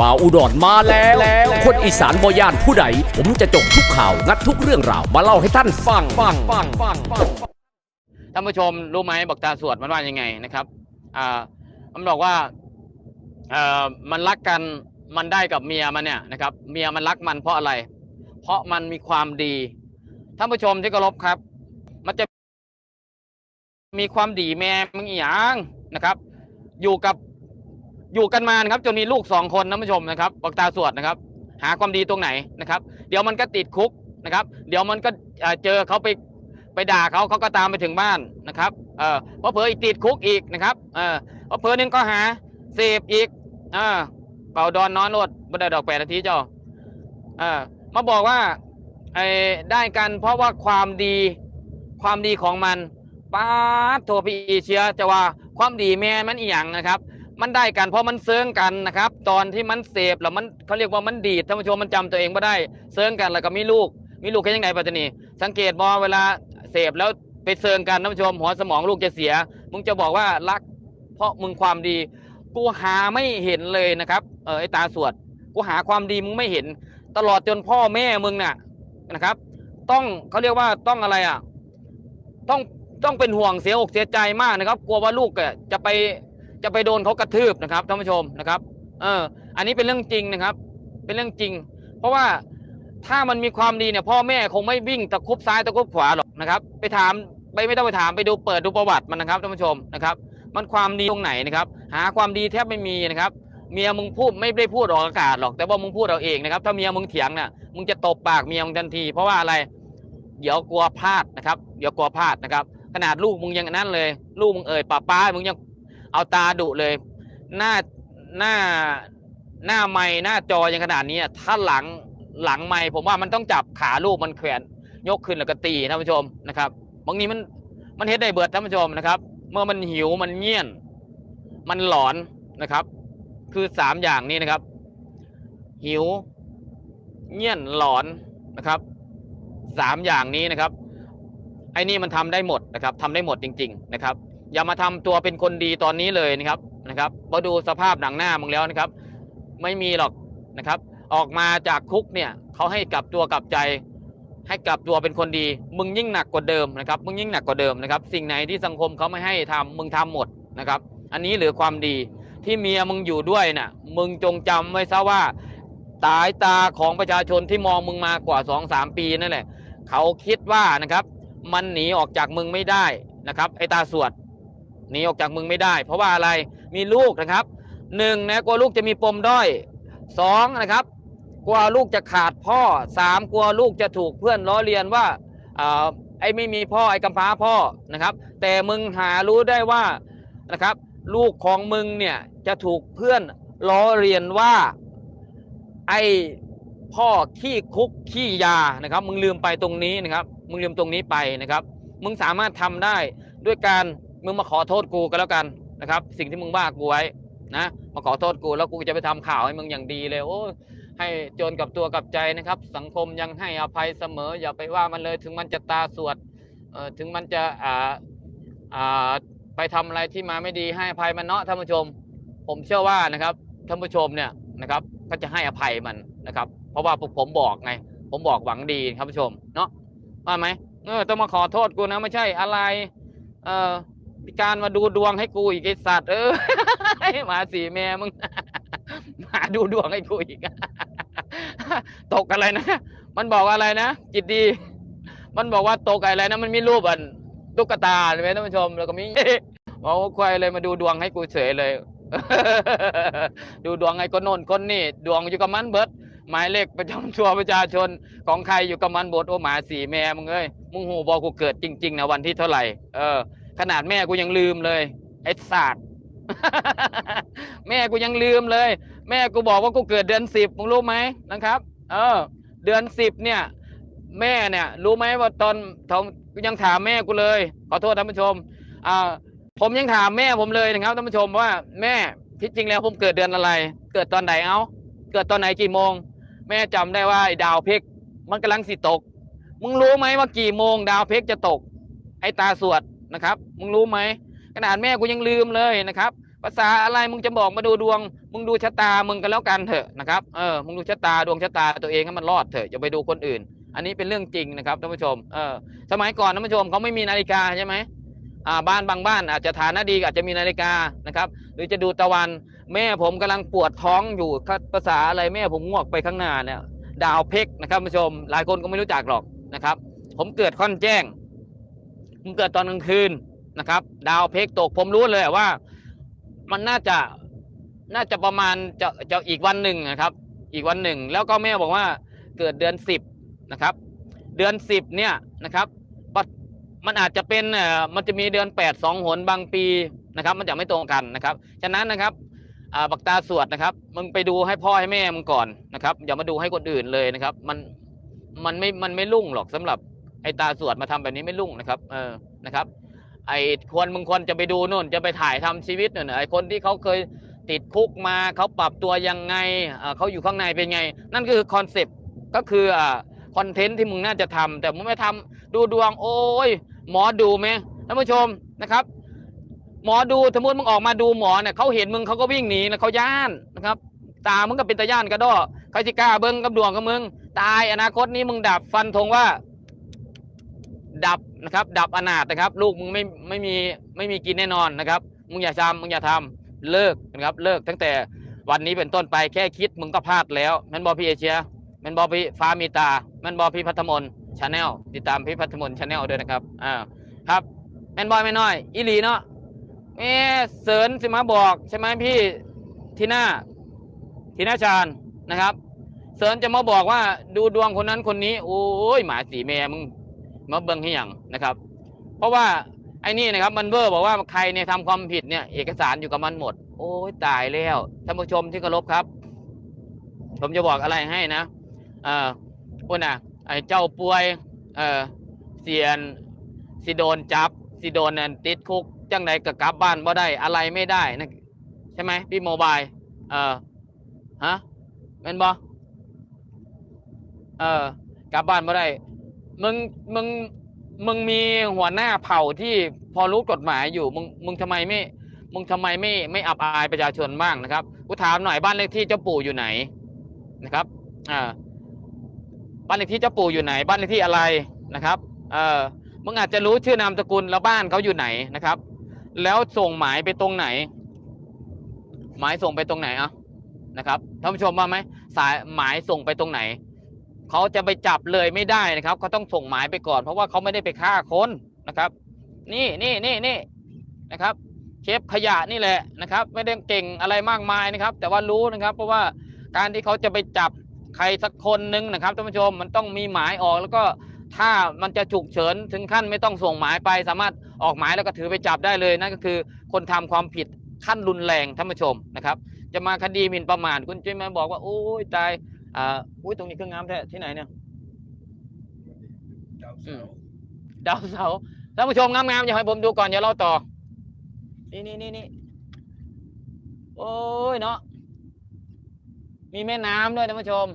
บ่าวอุดรมาแล้วแล้วคนอีสานบอย่านผู้ใด ผมจะจบทุกข่าว งัดทุกเรื่องราว มาเล่าให้ท่านฟังฟังฟังฟังฟังท่านผู้ชมรู้ไหมบอกตาสวดมันว่ายังไงนะครับอ่ามันบอกว่าเอ่อมันรักกันมันได้กับเมียมันเนี่ยนะครับ เมียมันรักมันเพราะอะไร เพราะมันมีความดีท่านผู้ชมที่เคารพครับ มันจะมีความดีแม่มึงอหย่างนะครับ อยู่กับ อยู่กันมานะครับจนมีลูกสองคนท่านผู้ชมนะครับบอกตาสวดนะครับ หาความดีตรงไหนนะครับ เดี๋ยวมันก็ติดคุกนะครับ เดี๋ยวมันก็เจอเขาไปไปด่าเขาเขาก็ตามไปถึงบ้านนะครับเออเพราะเผลออีกติดคุกอีกนะครับเออเพราะเผลอหนึงก็หาเสพอีกเออเป่าดอนนอนรถบันไดดอกแปดนาทีเจ้าเออมาบอกว่าไอ้ได้กันเพราะว่าความดีความดีของมันป้าโทรพี่อีเชียจะว่าความดีแม่มันอีหยังนะครับ มันได้กันเพราะมันเซิงกันนะครับ ตอนที่มันเสพแล้วมันเขาเรียกว่ามันดีดท่านผู้ชมมันจำตัวเองไม่ได้เซิงกันแล้วก็มีลูก มีลูกแค่ยังไงปัจจุบันสังเกตบอเวลาเสพแล้วไปเซิงกันท่านผู้ชมหัวสมองลูกจะเสีย มึงจะบอกว่ารัก เพราะมึงความดี กูหาไม่เห็นเลยนะครับเออไอตาสวดกูหาความดีมึงไม่เห็น ตลอดจนพ่อแม่มึงน่ะนะครับ ต้องเขาเรียกว่าต้องอะไรอะต้องต้องเป็นห่วงเสียอกเสียใจมากนะครับ กลัวว่าลูกจะไป จะไปโดนเขากระทืบนะครับท่านผู้ชมนะครับ เออ อันนี้เป็นเรื่องจริงนะครับ เป็นเรื่องจริง เพราะว่าถ้ามันมีความดีเนี่ยพ่อแม่คงไม่วิ่งตะคุบซ้ายตะคุบขวาหรอกนะครับ ไปถามไปไม่ต้องไปถามไปดูเปิดดูประวัติมันนะครับท่านผู้ชมนะครับ มันความดีตรงไหนนะครับ หาความดีแทบไม่มีนะครับ เมียมึงพูดไม่ได้พูดออกอากาศหรอก แต่ว่ามึงพูดเอาเองนะครับ ถ้าเมียมึงเถียงเนี่ยมึงจะตบปากเมียมึงทันที เพราะว่าอะไร เดี๋ยวกลัวพลาดนะครับ เดี๋ยวกลัวพลาดนะครับ ขนาดลูกมึงยังนั่นเลย ลูกมึงเอ่ยป้าป้ามึงยัง เอาตาดุเลย หน้าหน้าหน้าไม้หน้าจอยังขนาดนี้ถ้าหลังหลังไม้ผมว่ามันต้องจับขาลูกมันแขวนยกขึ้นแล้วก็ตีท่านผู้ชมนะครับบางทีมันมันเฮ็ดได้เบิดท่านผู้ชมนะครับ เมื่อมันหิวมันเงี่ยน มันหลอนนะครับ คือสามอย่างนี้นะครับ หิว เงี่ยนหลอนนะครับสามอย่างนี้นะครับไอ้นี่มันทำได้หมดนะครับทำได้หมดจริง ๆ นะครับ อย่ามาทำตัวเป็นคนดีตอนนี้เลยนะครับนะครับพอดูสภาพหนังหน้ามึงแล้วนะครับ ไม่มีหรอกนะครับ ออกมาจากคุกเนี่ยเขาให้กลับตัวกลับใจ ให้กลับตัวเป็นคนดี มึงยิ่งหนักกว่าเดิมนะครับ มึงยิ่งหนักกว่าเดิมนะครับ สิ่งไหนที่สังคมเขาไม่ให้ทำมึงทำหมดนะครับ อันนี้เหลือความดีที่เมียมึงอยู่ด้วยน่ะ มึงจงจำไว้ซะว่าตายตาของประชาชนที่มองมึงมากว่าสองสามปีนั่นแหละเขาคิดว่านะครับ มันหนีออกจากมึงไม่ได้นะครับ ไอตาสวด หนีออกจากมึงไม่ได้ เพราะว่าอะไรมีลูกนะครับหนึ่งนะกลัวลูกจะมีปมด้อยสองนะครับกลัวลูกจะขาดพ่อสามกลัวลูกจะถูกเพื่อนล้อเลียนว่าไอ้ไม่มีพ่อไอ้กำพร้าพ่อนะครับ แต่มึงหารู้ได้ว่านะครับ ลูกของมึงเนี่ยจะถูกเพื่อนล้อเลียนว่าไอ้พ่อขี้คุกขี้ยานะครับ มึงลืมไปตรงนี้นะครับ มึงลืมตรงนี้ไปนะครับ มึงสามารถทำได้ด้วยการ มึงมาขอโทษกูก็แล้วกันนะครับ สิ่งที่มึงว่ากูไว้นะมาขอโทษกูแล้วกูจะไปทำข่าวให้มึงอย่างดีเลยโอ้ให้โจรกับตัวกับใจนะครับ สังคมยังให้อภัยเสมอ อย่าไปว่ามันเลยถึงมันจะตาสวดเอ่อถึงมันจะอ่าอ่าไปทำอะไรที่มาไม่ดีให้อภัยมันเนาะท่านผู้ชม ผมเชื่อว่านะครับท่านผู้ชมเนี่ยนะครับ ก็จะให้อภัยมันนะครับ เพราะว่าผมบอกไง ผมบอกหวังดีครับผู้ชมเนาะว่าไหมเออต้องมาขอโทษกูนะไม่ใช่อะไร เออ พิการมาดูดวงให้กูอีกไอสัตว์เออหมาสีแม่มึงมาดูดวงให้กูอีกตกอะไรนะมันบอกอะไรนะจิตดี มันบอกว่าตกอะไรนะมันมีรูปอันตุ๊กตาใช่ไหมท่านผู้ชม แล้วก็มีบอกว่าควายเลยมาดูดวงให้กูเฉยเลย ดูดวงให้คนโน่นคนนี่ดวงอยู่กับมันเบิดหมายเลขประจำตัวประชาชนของใครอยู่กับมันบดโอหมาสีแม่มึงเอ้ยมึงหูบอกกูเกิดจริง ๆนะวันที่เท่าไหร่เออ ขนาดแม่กูยังลืมเลย ไอ้ศาสตร์แม่กูยังลืมเลย แม่กูบอกว่ากูเกิดเดือนสิบมึงรู้ไหมนะครับ เออ เดือนสิบเนี่ย แม่เนี่ย รู้ไหมว่าตอนทองยังถามแม่กูเลย ขอโทษท่านผู้ชมอ่าผมยังถามแม่ผมเลยนะครับท่านผู้ชมว่าแม่ที่จริงแล้วผมเกิดเดือนอะไร เกิดตอนไหนเอาเกิดตอนไหนกี่โมง แม่จำได้ว่าดาวเพกมันกำลังสิตก มึงรู้ไหมว่ากี่โมง ดาวเพกจะตก ไอ้ตาสวด นะครับมึงรู้ไหมขนาดแม่กูยังลืมเลยนะครับภาษาอะไรมึงจะบอกมาดูดวง มึงดูชะตามึงกันแล้วกันเถอะนะครับเออมึงดูชะตาดวงชะตาตัวเองให้มันรอดเถอะอย่าไปดูคนอื่น อันนี้เป็นเรื่องจริงนะครับท่านผู้ชมเออสมัยก่อนท่านผู้ชมเขาไม่มีนาฬิกาใช่ไหมอ่าบ้านบางบ้านอาจจะฐานะดีอาจจะมีนาฬิกานะครับ หรือจะดูตะวัน แม่ผมกำลังปวดท้องอยู่ภาษาอะไรแม่ผมงวกไปข้างหน้าเนี่ยดาวเพกนะครับท่านผู้ชม หลายคนก็ไม่รู้จักหรอกนะครับ ผมเกิดค่อนแจ้ง ผมเกิดตอนกลางคืนนะครับ ดาวเพกตกผมรู้เลยว่า มันน่าจะน่าจะประมาณจะจะอีกวันหนึ่งนะครับ อีกวันหนึ่ง แล้วก็แม่บอกว่าเกิดเดือนสิบนะครับ เดือนสิบเนี่ยนะครับมันอาจจะเป็นเอ่อมันจะมีเดือนแปดสองหนบางปีนะครับ มันจะไม่ตรงกันนะครับ ฉะนั้นนะครับอ่าบักตาสวดนะครับ มึงไปดูให้พ่อให้แม่มึงก่อนนะครับ อย่ามาดูให้คนอื่นเลยนะครับ มันมันไม่มันไม่รุ่งหรอกสำหรับ ไอตาสวดมาทำแบบนี้ไม่รุ่งนะครับ เออนะครับ ไอควรมึงควรจะไปดูนู่น จะไปถ่ายทำชีวิตเนี่ยไอคนที่เขาเคยติดคุกมาเขาปรับตัวยังไงเขาอยู่ข้างในเป็นไง นั่นก็คือคอนเซปต์ก็คืออ่าคอนเทนต์ที่มึงน่าจะทำแต่มึงไม่ทำดูดวง โอ้ยหมอดูไหมท่านผู้ชมนะครับ หมอดูสมมติมึงออกมาดูหมอเนี่ยเขาเห็นมึงเขาก็วิ่งหนีนะเขาย่านนะครับ ตามึงก็เป็นตาย่านกระดอใครจะกล้าเบิ้งกับดวงกับมึง ตายอนาคตนี้มึงดับฟันธงว่า ดับนะครับดับอนาถนะครับ ลูกมึงไม่ไม่มีไม่มีกินแน่นอนนะครับ มึงอย่าทำมึงอย่าทำเลิกนะครับเลิกตั้งแต่วันนี้เป็นต้นไปแค่คิดมึงก็พลาดแล้วแมนบอพี่เอเชียแมนบอพี่ฟ้ามีตาแมนบอพี่พัทมนชาแนลติดตามพี่พัทมนชาแนลด้วยนะครับอ่าครับแมนบอยไม่น้อยอีหลีเนาะเอ๊เสริญสิมาบอกใช่ไหมพี่ทีน่าทีน่าชาญนะครับ เสริญจะมาบอกว่าดูดวงคนนั้นคนนี้ โอ้ยหมาสีแม่มึง มาเบิ่งให้หยังนะครับ เพราะว่าไอ้นี่นะครับมันเวอร์บอกว่าใครเนี่ยทำความผิดเนี่ยเอกสารอยู่กับมันหมด โอ้ยตายแล้วท่านผู้ชมที่เคารพครับ ผมจะบอกอะไรให้นะเอ่อพุ่นน่ะไอ้เจ้าป่วยเอ่อเสียนสิโดนจับสิโดนนั่นติดคุกจังไหนก็กลับบ้านบ่ได้อะไรไม่ได้นะใช่ไหมพี่โมบายเอ่อฮะเป็นบ่เออกลับบ้านบ่ได้ มึงมึงมึงมีหัวหน้าเผ่าที่พอรู้กฎหมายอยู่มึงมึงทำไมไม่ มึงทำไมไม่ไม่อับอายประชาชนบ้างนะครับกูถามหน่อยบ้านเลขที่เจ้าปู่อยู่ไหนนะครับอ่าบ้านเลขที่เจ้าปู่อยู่ไหน บ้านเลขที่อะไรนะครับเออมึงอาจจะรู้ชื่อนามสกุลแล้วบ้านเขาอยู่ไหนนะครับ แล้วส่งหมายไปตรงไหน หมายส่งไปตรงไหนอะนะครับท่านผู้ชมว่าไหมสายหมายส่งไปตรงไหน เขาจะไปจับเลยไม่ได้นะครับเขาต้องส่งหมายไปก่อน เพราะว่าเขาไม่ได้ไปฆ่าคนนะครับ นี่นี่นี่นี่นะครับ เชฟขยะนี่แหละนะครับ ไม่ได้เก่งอะไรมากมายนะครับ แต่ว่ารู้นะครับ เพราะว่าการที่เขาจะไปจับใครสักคนหนึ่งนะครับท่านผู้ชมมันต้องมีหมายออกแล้วก็ถ้ามันจะฉุกเฉินถึงขั้นไม่ต้องส่งหมายไป สามารถออกหมายแล้วก็ถือไปจับได้เลยนั่นก็คือคนทำความผิดขั้นรุนแรงท่านผู้ชมนะครับ จะมาคดีหมิ่นประมาทคุณจะมาบอกว่าโอ้ยตาย อ่าอุ้ยตรงนี้เครื่องงามแท้ที่ไหนเนี่ยดาวเสาท่านผู้ชมงามๆอย่าให้ผมดูก่อนอย่าเล่าต่อ นี่นี่นี่นี่โอ้ยเนาะมีแม่น้ำด้วยท่านผู้ชม